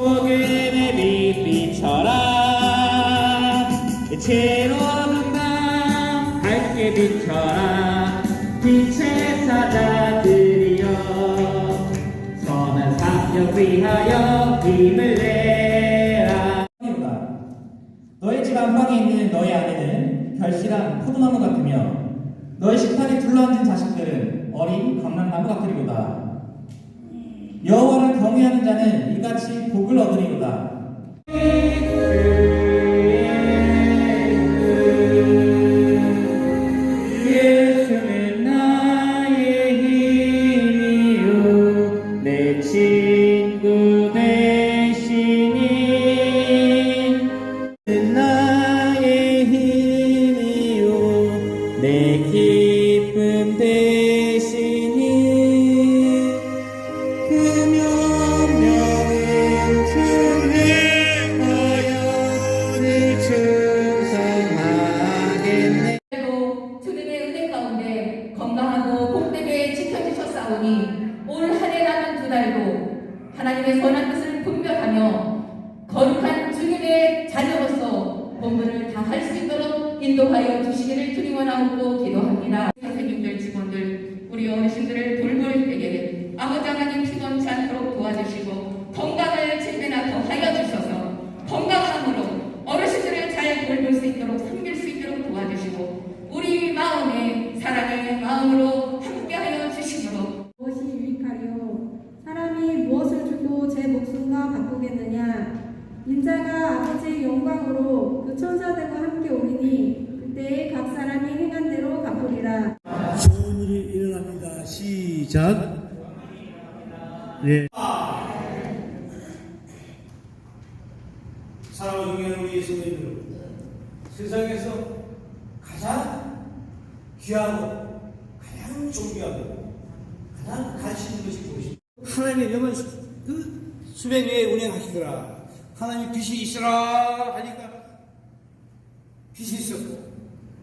소금의 빛비춰라. 채로운 밤 밝게 비춰라. 빛의 사자들이여 선한 사역 위하여 힘을 내라. 너의 집 안방에 있는 너의 아내는 결실한 포도나무 같으며 너의 식탁에 둘러앉은 자식들은 어린 감람나무 같으리로다 여호와를 경외하는 자는 이같이 복을 얻으리로다. 내 기쁨 되 주님의 은혜 가운데 건강하고 복되게 지켜주셨사오니 올 한해 남은 두 달도 하나님의 선한 뜻을 분별하며 거룩한 주님의 자녀로서 본분을 다 할 수 있도록 인도하여 주시기를 주님 원하고 기도합니다. 선생님들, 직원들, 우리 어르신들을 돌볼 때에 아버지 하나님 피곤치 않도록 도와주시고 건강을 제대나 더하여 주셔서 건강함으로 어르신들을 잘 돌볼 수 있도록 섬길 수 있도록 도와주시고 우리 마음에 사랑의 마음으로 함께하여 주시므로 무엇이 유익하리요? 사람이 무엇을 주고 제 목숨과 바꾸겠느냐? 인자가 아버지의 영광으로 그 천사들과 함께 오리니 그때 각 사람이 행한 대로 갚으리라. 좋은 일이 일어납니다. 시작. 네. 사랑하는 중에 우리 예수님을 세상에서 가장 귀하고 가장 존귀하고 가장 가치 있는 것이 무엇입니까? 하나님의 영은 그 수백 위에 운행하시더라. 하나님 빛이 있으라 하니까 빛이 있었고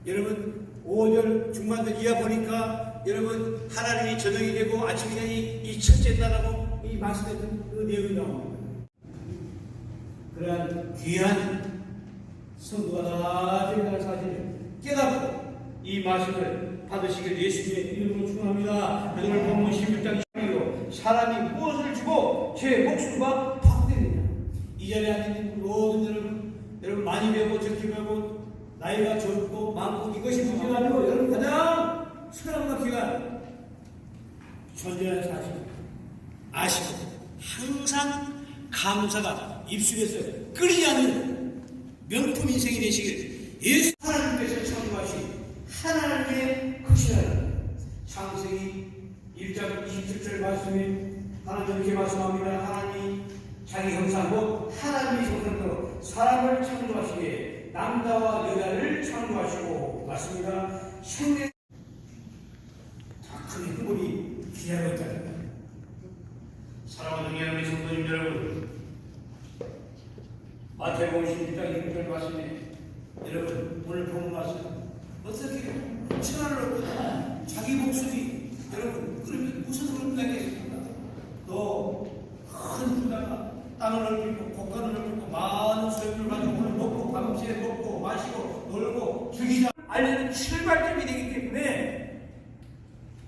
여러분 5절 중반들 이하 보니까 여러분 하나님이 저녁이 되고 아침이 되니 이 첫째 날하고 이 말씀했던 그 내용이 나옵니다. 그러한 귀한 성도가 다 저희가 사실을 깨닫고 이 말씀을 받으시길 예수님의 이름으로 축원합니다. 오늘 본문 16장 12로 사람이 무엇을 주고 제 목숨과 바꾸느냐 이 자리에 앉은 모든 여러분 여러분 많이 배우고 나이가 적고 많고 이것이 문제가 아니고 여러분 가장 소중한 귀한 존재하는 사실 아시고 항상 감사가 입술에서 끓이지 않는 명품 인생이 되시길 예수 하나님께서 창조하신 하나님의 것이라는 창세기 1장 27절 말씀에 하나님 이렇게 말씀합니다. 하나님 자기 형상 곧 하나님의 형상대로 사람을 창조하시기에 남자와 여자를 창조하시고 맞습니다. 생명 다큰 흥분이 기하고 있다는. 사랑하는 우리 성도님 여러분 마태복음 16장 1절 말씀에 여러분 오늘 본 말씀 어떻게 천하를 얻고 자기 목숨이 여러분 그러면 무슨 있겠습니까? 또큰 부자가 땅을 넓히고 국가를 넓히고 많은 소유를 가지고 오늘 먹고 밤새 먹고 마시고 놀고 즐기자 알려는 출발점이 되기 때문에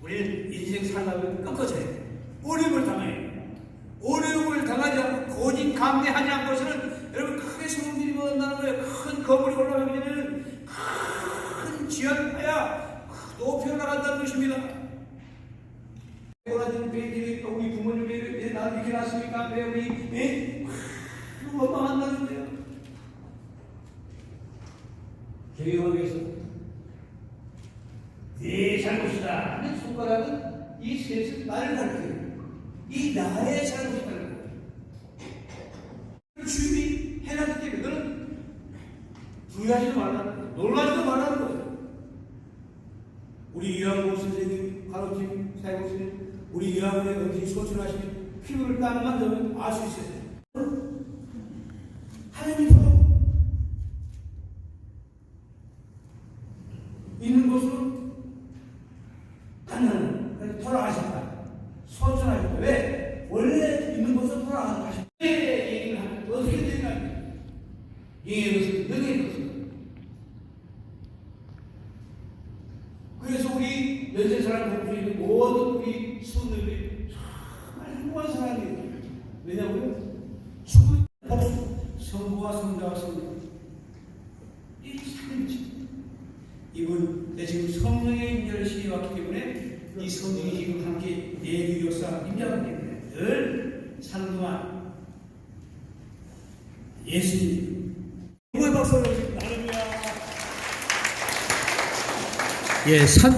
우리는 인생 살다가 꺾어져야 돼. 어려움을 당해야 돼. 어려움을 당하지 않고 고진 감내하지 않고서는 여러분 크게 소문들이 묻는다는 거예요. 큰 거물이 올라가면은 큰 지하야 높이 올라간다는 것입니다. 오라진 베이들이 또 우리 부모님이 왜 나를 이렇게 낳습니까? 왜 우리 예? 원망한다는데요. 교육에서 네 잘못이다 하는 손가락은 이 셋을 나를 가리켜요. 이 나의 잘못이라는 거예요. 주님이 해놨기 때문에 너는 부여하지도 거예요. 놀라지도 말라는 거예요. 우리 이왕호 선생님, 가로팀 사회복수님, 우리 이왕호의 은지 소출하신 피부를 딱 만들면 알 수 있어요. 하나님이 서로 있는 곳으로 하나는 돌아가셨다. 소천하셨다. 왜? 원래 있는 곳으로 돌아가셨다. 얘기를 영의 것은 영의 것은 그래서 우리 연세 사람 공부에 있는 모든 우리 수녀들이 정말 행복한 사람이에요. 왜냐고요? 죽은 성부와 성자와 성령 이 삼일체 이분 내 지금 성령의 임재를 시해 왔기 때문에 이 성령이 지금 함께 내주 역사 임재하기 때문에 늘 동안 예수님 정말 박수 올려주십니다. 할렐루야. 예 산주